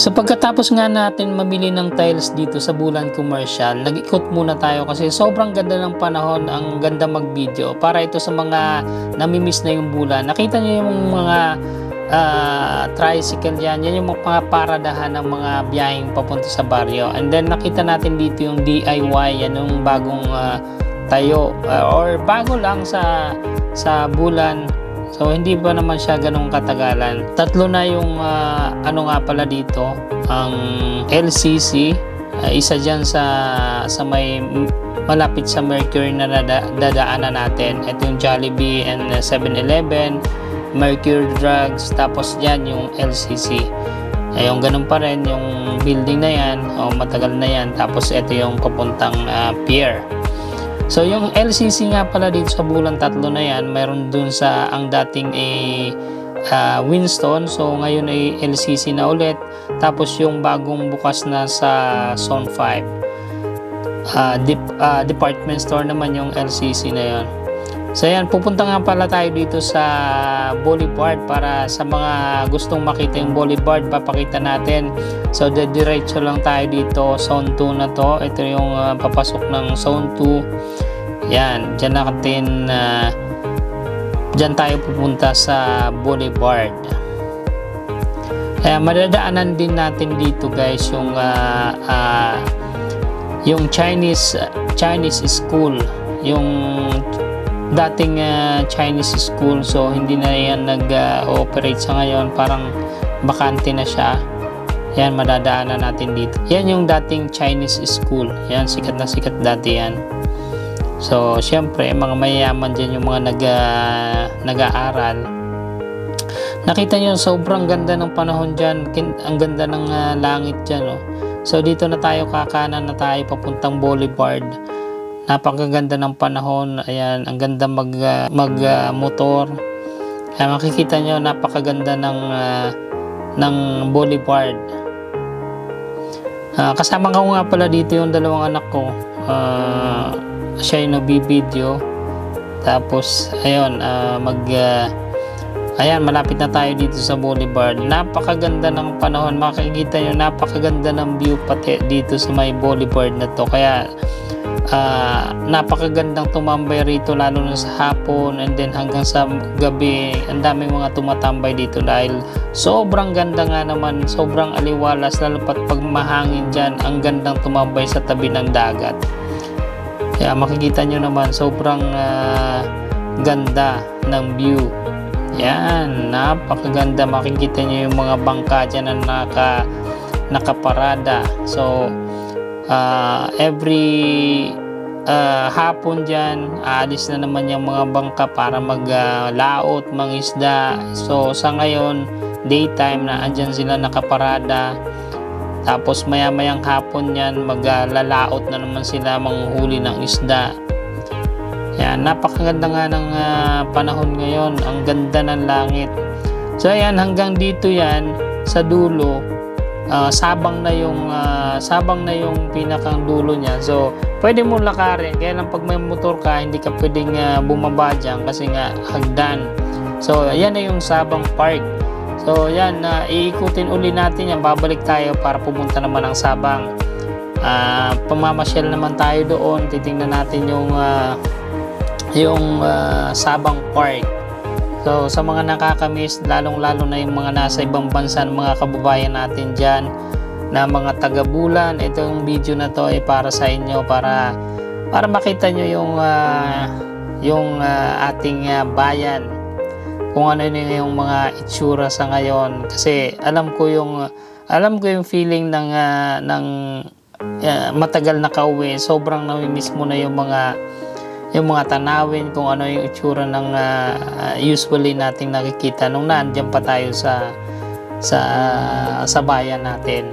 So pagkatapos nga natin mamili ng tiles dito sa Bulan Commercial, nag-ikot muna tayo kasi sobrang ganda ng panahon, ang ganda mag-video. Para ito sa mga namimiss na yung bulan. Nakita niyo yung mga ah, tricycle yan, yan yung mga paradahan ng mga biyaheng papunta sa baryo. And then nakita natin dito yung DIY, yan yung bagong ah, tayo ah, or bago lang sa sa bulan So hindi pa naman siya ganong katagalan. Tatlo na yung ah, ano nga pala dito, ang LCC, ah, isa diyan sa sa may malapit sa Mercury na dada, dadaanan natin. Ito yung Jollibee and ah, 7-Eleven, Mercury Drugs, tapos yan yung LCC. Ay, yung ganun pa rin, yung building na yan, o matagal na yan. Tapos ito yung papuntang ah, pier. So yung LCC nga pala dito sa bulan tatlo na yan, mayroon dun sa ang dating eh, ah, Winston. So ngayon ay LCC na ulit. Tapos yung bagong bukas na sa Zone 5. Ah, dep- ah, department store naman yung LCC na yon. So yan, pupunta nga pala tayo dito sa Boulevard para sa mga gustong makita yung Boulevard, papakita natin. So diretso lang tayo dito, Zone 2 na to. Ito yung ah, papasok ng Zone 2. Yan, dyan natin uh, dyan tayo pupunta sa Boulevard. Kaya madadaanan din natin dito guys yung ah, ah, yung Chinese Chinese school, yung dating ah, Chinese school. So hindi na yan nag-operate sa ngayon. Parang bakante na siya. Yan madadaanan natin dito. Yan yung dating Chinese school. Yan sikat na sikat dati yan. So syempre mga mayayaman dyan yung mga nag, ah, nag-aaral. Nakita nyo sobrang ganda ng panahon dyan. Ang ganda ng ah, langit dyan oh. so dito na tayo kakanan na tayo papuntang Boulevard napakaganda ng panahon. Ayan ang ganda mag ah, mag ah, motor. Kaya makikita nyo napakaganda ng ah, ng boulevard. Ah, kasama ko nga pala dito yung dalawang anak ko. Ah, siya yung nagbibideo tapos ayun ah, mag ah, ayan malapit na tayo dito sa boulevard. Napakaganda ng panahon. Makikita nyo napakaganda ng view pati dito sa may boulevard na to. Kaya ah, napakagandang tumambay rito lalo na sa hapon and then hanggang sa gabi. Ang daming mga tumatambay dito dahil sobrang ganda nga naman sobrang aliwalas lalo pat pag mahangin dyan ang gandang tumambay sa tabi ng dagat. Kaya makikita nyo naman sobrang ah, ganda ng view. Yan napakaganda. Makikita nyo yung mga bangka dyan na naka, nakaparada. So ah, every ah, hapon dyan, aalis na naman yung mga bangka para maglaot, mangisda. So sa ngayon, daytime na andyan sila nakaparada. Tapos maya-mayang hapon yan, maglalaot na naman sila manghuli ng isda. Yan, napakaganda nga ng ah, panahon ngayon. Ang ganda ng langit. So ayan, hanggang dito yan, sa dulo, ah, sabang na yung ah, sabang na yung pinakang dulo niya. So, pwede mo lakarin. Kaya lang pag may motor ka, hindi ka pwedeng ah, bumaba dyan kasi nga hagdan. So, yan na yung Sabang Park. So, yan, na iikutin uli natin yan. Babalik tayo para pumunta naman ng Sabang. Ah, pamamasyal naman tayo doon. Titingnan natin yung ah, yung ah, Sabang Park. So sa mga nakakamiss, lalong-lalo na yung mga nasa ibang bansa, mga kababayan natin dyan na mga taga-bulan, itong video na to ay para sa inyo para para makita nyo yung ah, yung ah, ating ah, bayan. Kung ano yun yung mga itsura sa ngayon. Kasi alam ko yung alam ko yung feeling ng ah, ng ah, matagal na kauwi. Sobrang namimiss mo na yung mga yung mga tanawin kung ano yung itsura ng ah, usually nating nakikita nung nandiyan pa tayo sa sa sa bayan natin.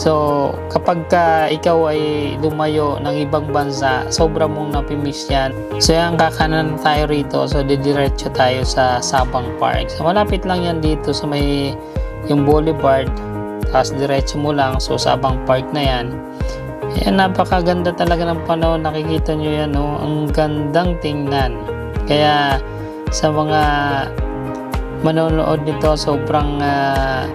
So, kapag ka ikaw ay lumayo ng ibang bansa, sobra mong napimiss yan. So, yan, kakanan tayo rito. So, didiretso tayo sa Sabang Park. So, malapit lang yan dito sa may yung boulevard. Tapos, diretso mo lang. So, Sabang Park na yan. Ayan, napakaganda talaga ng panahon. Nakikita nyo yan, oh. Ang gandang tingnan. Kaya, sa mga manonood nito, sobrang ah,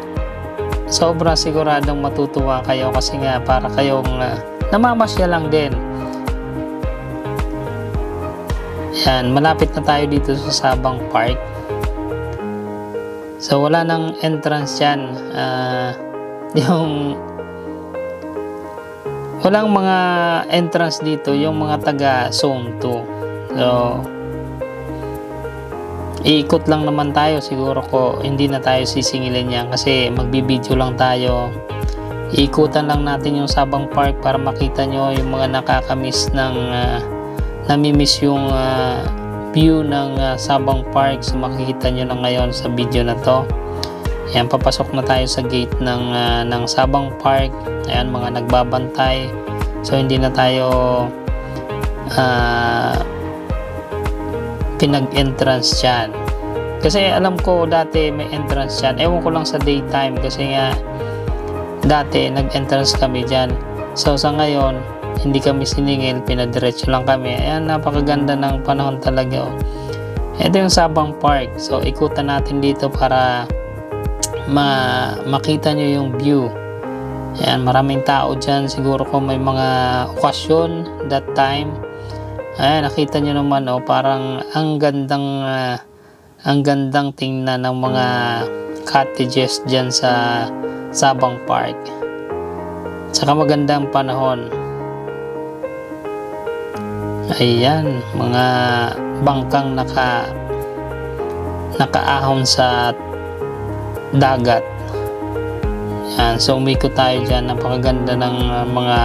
sobra siguradong matutuwa kayo kasi nga para kayong uh, namamasya lang din. Yan, malapit na tayo dito sa Sabang Park. So wala nang entrance yan. Ah, yung walang mga entrance dito, yung mga taga zone 2. So iikot lang naman tayo. Siguro ko hindi na tayo sisingilin yan kasi magbibideo lang tayo. Iikutan lang natin yung Sabang Park para makita nyo yung mga nakakamiss ng uh, namimiss yung ah, view ng ah, Sabang Park. So makikita nyo na ngayon sa video na to ayan papasok na tayo sa gate ng, ah, ng Sabang Park ayan mga nagbabantay so hindi na tayo ah pinag-entrance dyan. Kasi alam ko dati may entrance dyan. Ewan ko lang sa daytime kasi nga dati nag-entrance kami dyan. So sa ngayon, hindi kami siningil, pinadiretso lang kami. Ayan, napakaganda ng panahon talaga. Oh. Ito yung Sabang Park. So ikutan natin dito para ma makita nyo yung view. Ayan, maraming tao dyan. Siguro kung may mga okasyon that time, Ayan, nakita nyo naman oh, parang ang gandang ah, ang gandang tingnan ng mga cottages dyan sa Sabang Park. Saka magandang panahon. Ayan, mga bangkang naka nakaahon sa dagat. Ayan, so umikot tayo dyan. Napakaganda ng ah, mga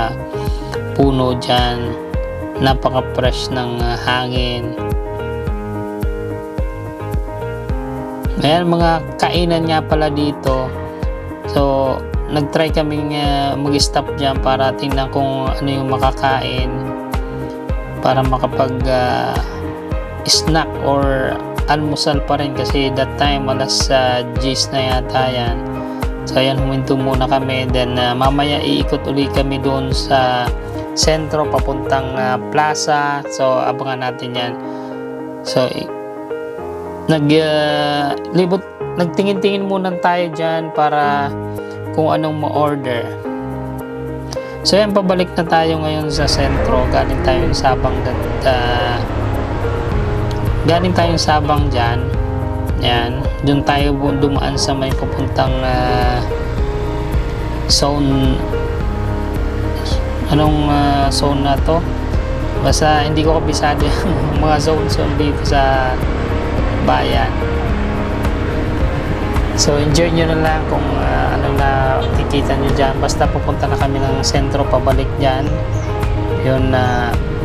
puno dyan napaka-fresh ng uh, hangin. Ayan, mga kainan nga pala dito. So, nag-try kaming uh, mag-stop dyan para tingnan kung ano yung makakain para makapag uh, snack or almusal pa rin kasi that time alas uh, G's na yata yan. So, ayan, huminto muna kami. Then, uh, mamaya iikot uli kami doon sa sentro papuntang uh, plaza so abangan natin yan so nag uh, libot nagtingin-tingin muna tayo dyan para kung anong ma-order so yan pabalik na tayo ngayon sa sentro galing tayo sa Sabang uh, galing tayong Sabang dyan. Yan doon tayo dumaan sa may papuntang uh, zone anong uh, zone na to? Basta hindi ko kabisado yung mga zone zone dito sa bayan. So enjoy nyo na lang kung uh, ano na kikita nyo dyan. Basta pupunta na kami ng sentro pabalik dyan. Yun na uh,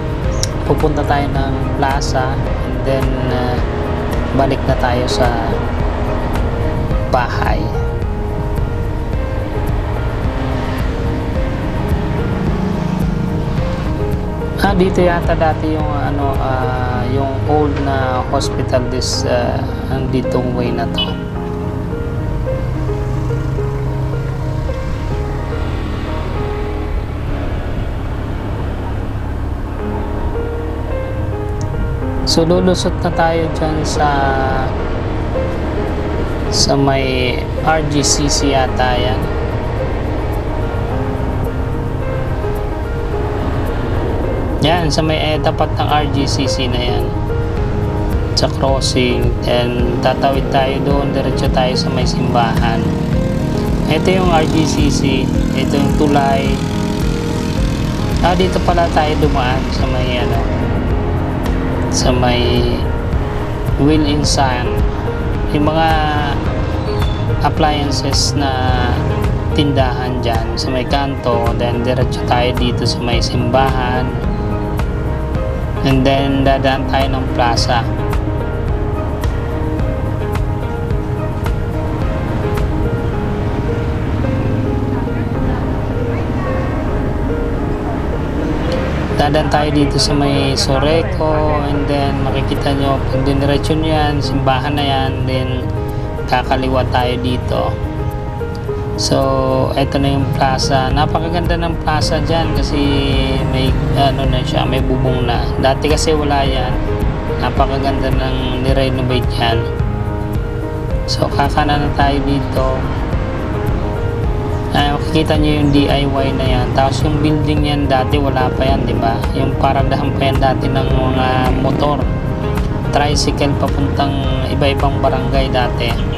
pupunta tayo ng plaza and then uh, balik na tayo sa bahay Ah, dito yata dati yung ano ah, yung old na hospital this uh, ang ditong way na to. So lulusot na tayo dyan sa sa may RGCC yata yan. Yan, sa may eh, tapat ng RGCC na yan. Sa crossing. Then, tatawid tayo doon. Diretso tayo sa may simbahan. Ito yung RGCC. Ito yung tulay. Ah, dito pala tayo dumaan sa may ano sa may wheel in sun yung mga appliances na tindahan dyan sa may kanto then diretso tayo dito sa may simbahan and then dadaan tayo ng plaza dadaan tayo dito sa may Soreco and then makikita nyo pag diniretso nyo yan simbahan na yan then kakaliwa tayo dito So, ito na yung plaza. Napakaganda ng plaza dyan kasi may ano na siya, may bubong na. Dati kasi wala yan. Napakaganda ng nirenovate yan. So, kakana na tayo dito. Ay, makikita nyo yung DIY na yan. Tapos yung building yan dati wala pa yan, di ba? Yung paradahan pa yan dati ng mga motor. Tricycle papuntang iba-ibang barangay dati.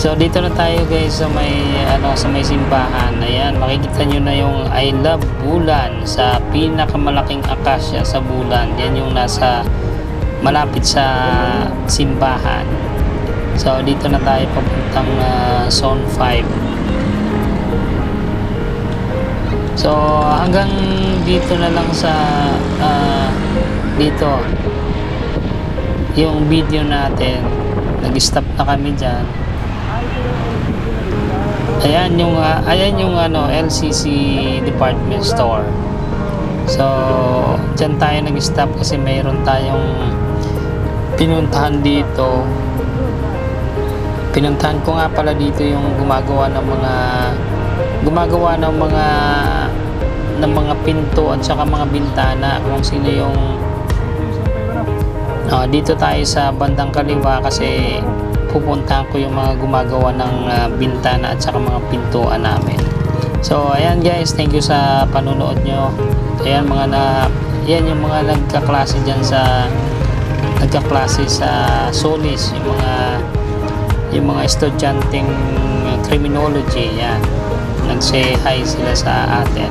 So dito na tayo guys sa may ano sa may simbahan. Ayan, makikita nyo na yung I love Bulan sa pinakamalaking akasya sa Bulan. Yan yung nasa malapit sa simbahan. So dito na tayo papuntang ah, Zone 5. So hanggang dito na lang sa ah, dito yung video natin. Nag-stop na kami diyan. Ayan yung ah, ayan yung ano LCC department store. So, diyan tayo nag-stop kasi mayroon tayong pinuntahan dito. Pinuntahan ko nga pala dito yung gumagawa ng mga gumagawa ng mga ng mga pinto at saka mga bintana kung sino yung Ah, dito tayo sa bandang kaliwa kasi pupuntahan ko yung mga gumagawa ng ah, bintana at saka mga pintuan namin. So, ayan guys, thank you sa panunood nyo. Ayan mga na yan yung mga nagkaklase diyan sa nagkaklase sa Solis, yung mga yung mga estudyanteng criminology, yan. Nag-say hi sila sa atin.